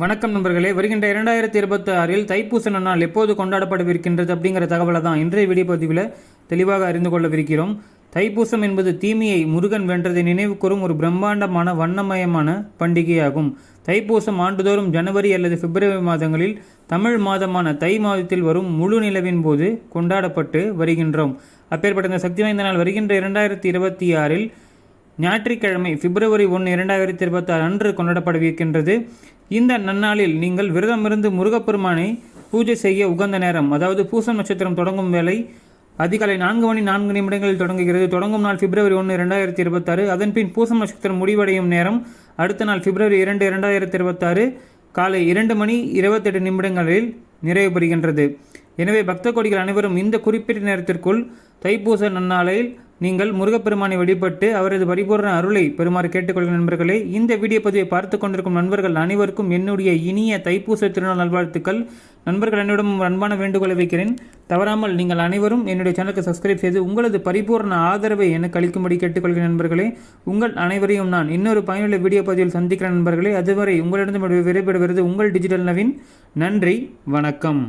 வணக்கம் நண்பர்களே. வருகின்ற இரண்டாயிரத்தி இருபத்தி ஆறில் தைப்பூச நாள் எப்போது கொண்டாடப்படவிருக்கின்றது அப்படிங்கிற தகவலை தான் இன்றைய வீடியோ பதிவில் தெளிவாக அறிந்து கொள்ளவிருக்கிறோம். தைப்பூசம் என்பது தீமையை முருகன் வென்றதை நினைவு கூறும் ஒரு பிரம்மாண்டமான வண்ணமயமான பண்டிகையாகும். தைப்பூசம் ஆண்டுதோறும் ஜனவரி அல்லது பிப்ரவரி மாதங்களில் தமிழ் மாதமான தை மாதத்தில் வரும் முழு நிலவின் போது கொண்டாடப்பட்டு வருகின்றோம். அப்பேற்பட்ட இந்த சக்தி வாய்ந்த நாள் வருகின்ற இரண்டாயிரத்தி இருபத்தி ஆறில் ஞாயிற்றுக்கிழமை பிப்ரவரி ஒன்று இரண்டாயிரத்தி இருபத்தி ஆறு அன்று கொண்டாடப்படவிருக்கின்றது. இந்த நன்னாளில் நீங்கள் விரதமிருந்து முருகப்பெருமானை பூஜை செய்ய உகந்த நேரம் அதாவது பூச நட்சத்திரம் தொடங்கும் வேளை அதிகாலை நான்கு மணி நான்கு நிமிடங்களில் தொடங்குகிறது. தொடங்கும் நாள் பிப்ரவரி ஒன்று இரண்டாயிரத்தி இருபத்தாறு. அதன்பின் பூசம் நட்சத்திரம் முடிவடையும் நேரம் அடுத்த நாள் பிப்ரவரி இரண்டு இரண்டாயிரத்தி இருபத்தாறு. காலை இரண்டு மணி இருபத்தெட்டு நிமிடங்களில் நிறைவு பெறுகின்றது. எனவே பக்த கோடிகள் அனைவரும் இந்த குறிப்பிட்ட நேரத்திற்குள் தைப்பூச நன்னாளில் நீங்கள் முருகப்பெருமானை வழிபட்டு அவரது பரிபூர்ண அருளை பெருமாறு கேட்டுக்கொள்கிற நண்பர்களே. இந்த வீடியோ பதிவை பார்த்து கொண்டிருக்கும் நண்பர்கள் அனைவருக்கும் என்னுடைய இனிய தைப்பூச திருநாள் நல்வாழ்த்துக்கள். நண்பர்கள் என்னிடம் அன்பான வேண்டுகோளை வைக்கிறேன். தவறாமல் நீங்கள் அனைவரும் என்னுடைய சேனலுக்கு சப்ஸ்கிரைப் செய்து உங்களது பரிபூர்ண ஆதரவை எனக்கு அளிக்கும்படி கேட்டுக்கொள்கிற நண்பர்களே. உங்கள் அனைவரையும் நான் இன்னொரு பயனுள்ள வீடியோ பதிவில் சந்திக்கிற நண்பர்களே. அதுவரை உங்களிடம் விடைபெறுவது உங்கள் டிஜிட்டல் நவீன். நன்றி வணக்கம்.